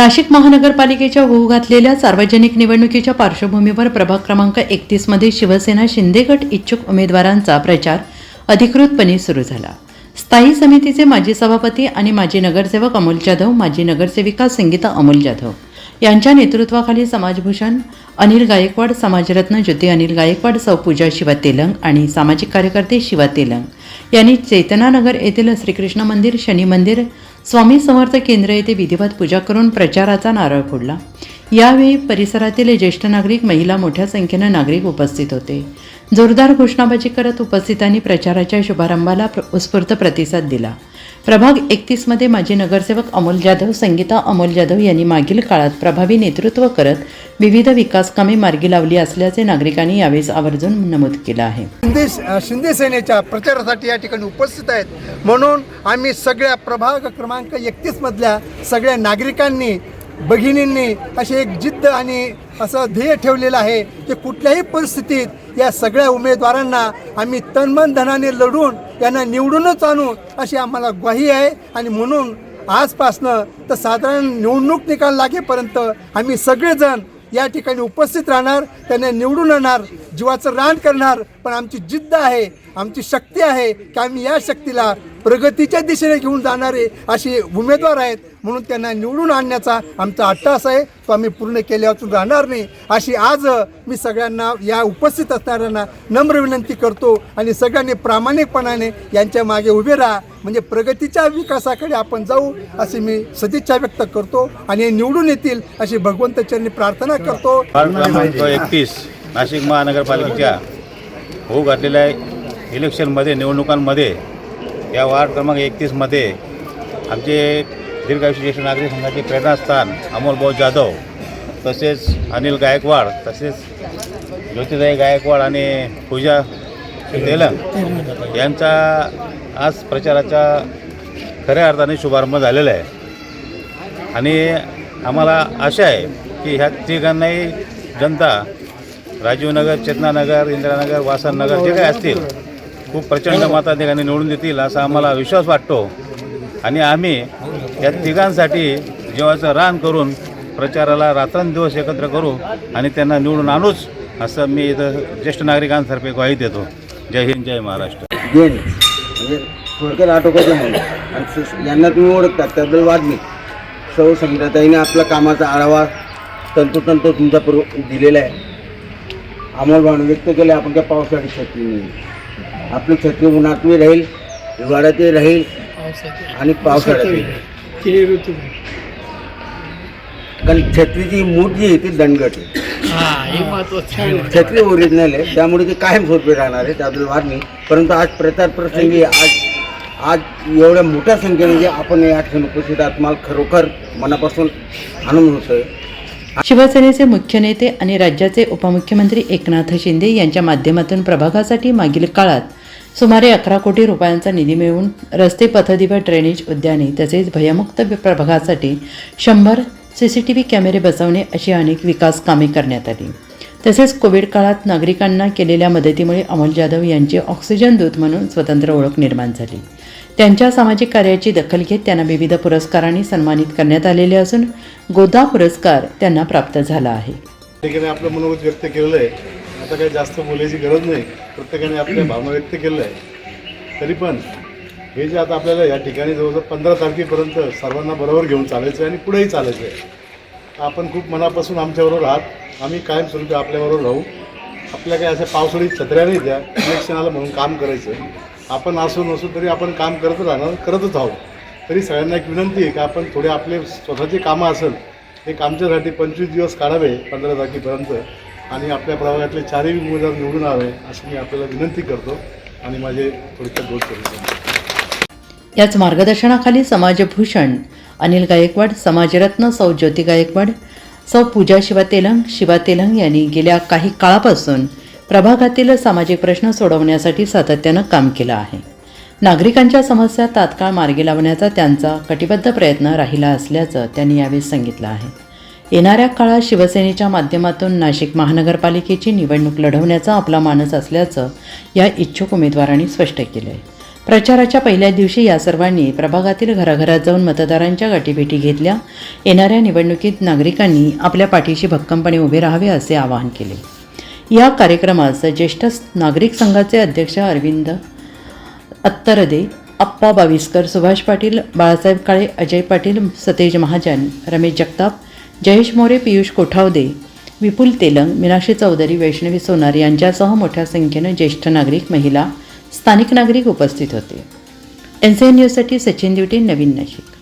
नाशिक महानगरपालिकेच्या होऊ घातलेल्या सार्वजनिक निवडणुकीच्या पार्श्वभूमीवर प्रभाग क्रमांक एकतीसमध्ये शिवसेना शिंदे गट इच्छुक उमेदवारांचा प्रचार अधिकृतपणे सुरू झाला. स्थायी समितीचे माजी सभापती आणि माजी नगरसेवक अमोल जाधव माजी नगरसेविका संगीता अमोल जाधव यांच्या नेतृत्वाखाली समाजभूषण अनिल गायकवाड समाजरत्न ज्योती अनिल गायकवाड सौ पूजा शिवा तेलंग आणि सामाजिक कार्यकर्ते शिवा तेलंग यांनी चेतनानगर येथील श्रीकृष्ण मंदिर शनी मंदिर स्वामी समर्थ केंद्र येथे विधिवत पूजा करून प्रचाराचा नारळ फोडला. यावेळी परिसरातील ज्येष्ठ नागरिक महिला मोठ्या संख्येनं नागरिक उपस्थित होते. जोरदार घोषणाबाजी करत उपस्थितांनी प्रचाराच्या शुभारंभाला उत्स्फूर्त प्रतिसाद दिला. प्रभाग एकतीसमध्ये माजी नगरसेवक अमोल जाधव संगीता अमोल जाधव यांनी मागील काळात प्रभावी नेतृत्व करत विविध विकास कामे मार्गी लावली असल्याचे नागरिकांनी यावेळी आवर्जून नमूद केलं आहे. शिंदे शिंदे सेनेच्या प्रचारासाठी या ठिकाणी उपस्थित आहेत. म्हणून आम्ही सगळ्या प्रभाग क्रमांक एकतीसमधल्या सगळ्या नागरिकांनी भगिनींनी अशी एक जिद्द आणि असं ध्येय ठेवलेलं आहे की कुठल्याही परिस्थितीत या सगळ्या उमेदवारांना आम्ही तनमन धनाने लढून यांना निवडूनच आणू अशी आम्हाला ग्वाही आहे. आणि म्हणून आजपासनं तर साधारण निवडणूक निकाल लागेपर्यंत आम्ही सगळेजण या ठिकाणी उपस्थित राहणार त्यांना निवडून आणणार जीवाचं रान करणार. पण आमची जिद्द आहे आमची शक्ती आहे की आम्ही या शक्तीला प्रगतीच्या दिशेने घेऊन जाणारे असे उमेदवार आहेत. म्हणून त्यांना निवडून आणण्याचा आमचा अट्टास आहे. तो आम्ही पूर्ण केल्यावर राहणार नाही. अशी आज मी सगळ्यांना या उपस्थित असणाऱ्यांना नम्र विनंती करतो आणि सगळ्यांनी प्रामाणिकपणाने यांच्या मागे उभे राहा. म्हणजे प्रगतीच्या विकासाकडे आपण जाऊ अशी मी सदिच्छा व्यक्त करतो आणि हे निवडून येतील अशी भगवंतचरणी प्रार्थना करतो. एकतीस नाशिक महानगरपालिकेच्या होऊ घातलेल्या इलेक्शनमध्ये निवडणुकांमध्ये या वार्ड क्रमांक एकतीसमध्ये आमचे दीर्घायुष्य ज्येष्ठ नागरिक संघाचे प्रेरणास्थान अमोलभाऊ जाधव तसेच अनिल गायकवाड तसेच ज्योतिदाई गायकवाड आणि पूजा तेलंग यांचा आज प्रचाराचा खऱ्या अर्थाने शुभारंभ झालेला आहे. आणि आम्हाला आशा आहे की ह्या तिघांनाही जनता राजीवनगर चेतनानगर इंदिरानगर वासननगर जे काही असतील खूप प्रचंड माता ठिकाणी निवडून देतील असा आम्हाला विश्वास वाटतो. आणि आम्ही या तिघांसाठी जीवाचं रान करून प्रचाराला रात्रंदिवस एकत्र करू आणि त्यांना निवडून आणूच असं मी इथं ज्येष्ठ नागरिकांतर्फे ग्वाही देतो. जय हिंद जय महाराष्ट्र. गेन म्हणजे थोडक्यात आटोक्याचं म्हणून आणि सु- यांना तुम्ही ओळखतात त्याबद्दल वाद नाही. सर्व संघटनाताईने आपल्या कामाचा आढावा तंतोतंत तुमचा पूर्व दिलेला आहे. अमोल भावना व्यक्त केले आपण त्या पावसाळी छत्री नाही. आपली छत्री उन्हातही राहील हिवाळ्यातही राहील आणि पावसाळ्यातही. कारण छत्रीची मूठ जी आहे ती दणगट आहे छत्री ओरिजिनल आहे त्यामुळे ते कायम स्वरूपी राहणार आहे त्याबद्दल वाद नाही परंतु आज प्रचार प्रसंगी आज आज एवढ्या मोठ्या संख्येने जे आपण या ठिकाणी उपस्थित आहात मला खरोखर मनापासून आनंद होतोय शिवसेनेचे मुख्य नेते आणि राज्याचे उपमुख्यमंत्री एकनाथ शिंदे यांच्या माध्यमातून प्रभागासाठी मागील काळात सुमारे अकरा कोटी रुपयांचा निधी मिळवून रस्ते पथदिवे ड्रेनेज उद्याने तसेच भयमुक्त प्रभागासाठी शंभर सी सी टी व्ही कॅमेरे बसवणे अशी अनेक विकास कामे करण्यात आली. तसेच कोविड काळात नागरिकांना केलेल्या मदतीमुळे अमोल जाधव यांची ऑक्सिजन दूत म्हणून स्वतंत्र ओळख निर्माण झाली. त्यांच्या सामाजिक कार्याची दखल घेत त्यांना विविध पुरस्कारांनी सन्मानित करण्यात आलेले असून गोदा पुरस्कार त्यांना प्राप्त झाला आहे. आपलं मनोगत व्यक्त केलेलं आहे. आता काही जास्त बोलायची गरज नाही. प्रत्येकाने आपल्या भावना व्यक्त केल्या आहे तरी पण हे जे आता आपल्याला या ठिकाणी जवळजवळ पंधरा तारखेपर्यंत सर्वांना बरोबर घेऊन चालायचं आहे आणि पुढेही चालायचं आहे आपण खूप मनापासून आमच्याबरोबर आहात. आम्ही कायमस्वरूपी आपल्याबरोबर राहू. आपल्या काही अशा पावसाळी छत्र्या नाही द्या इलेक्शनाला म्हणून काम करायचं. आपण असू नसू तरी आपण काम करत राहणार करतच आहोत. तरी सगळ्यांना एक विनंती आहे की आपण थोडे आपले स्वतःचे कामं असेल एक आमच्यासाठी पंचवीस दिवस काढावे पंधरा तारखेपर्यंत. आणि आपल्या प्रभागातले चारही उमेदवार निवडून आले अशी मी आपल्याला विनंती करतो आणि माझे थोडक्यात दोष करू याच मार्गदर्शनाखाली समाजभूषण अनिल गायकवाड समाजरत्न सौ ज्योती गायकवाड सौ पूजा शिवा तेलंग शिवा तेलंग यांनी गेल्या काही काळापासून प्रभागातील सामाजिक प्रश्न सोडवण्यासाठी सातत्यानं काम केलं आहे. नागरिकांच्या समस्या तात्काळ मार्गी लावण्याचा त्यांचा कटिबद्ध प्रयत्न राहिला असल्याचं त्यांनी यावेळी सांगितलं आहे. येणाऱ्या काळात शिवसेनेच्या माध्यमातून नाशिक महानगरपालिकेची निवडणूक लढवण्याचा आपला मानस असल्याचं या इच्छुक उमेदवारांनी स्पष्ट केलं आहे प्रचाराच्या पहिल्या दिवशी या सर्वांनी प्रभागातील घराघरात जाऊन मतदारांच्या गाठीभेटी घेतल्या. येणाऱ्या निवडणुकीत नागरिकांनी आपल्या पाठीशी भक्कमपणे उभे राहावे असे आवाहन केले. या कार्यक्रमास ज्येष्ठ नागरिक संघाचे अध्यक्ष अरविंद अत्तरदे अप्पा बाविस्कर सुभाष पाटील बाळासाहेब काळे अजय पाटील सतेज महाजन रमेश जगताप जयेश मोरे पियुष कोठावदे विपुल तेलंग मीनाक्षी चौधरी वैष्णवी सोनार यांच्यासह मोठ्या संख्येनं ज्येष्ठ नागरिक महिला स्थानिक नागरिक उपस्थित होते. एन सी एन न्यूजसाठी सचिन दिवटे नवीन नाशिक.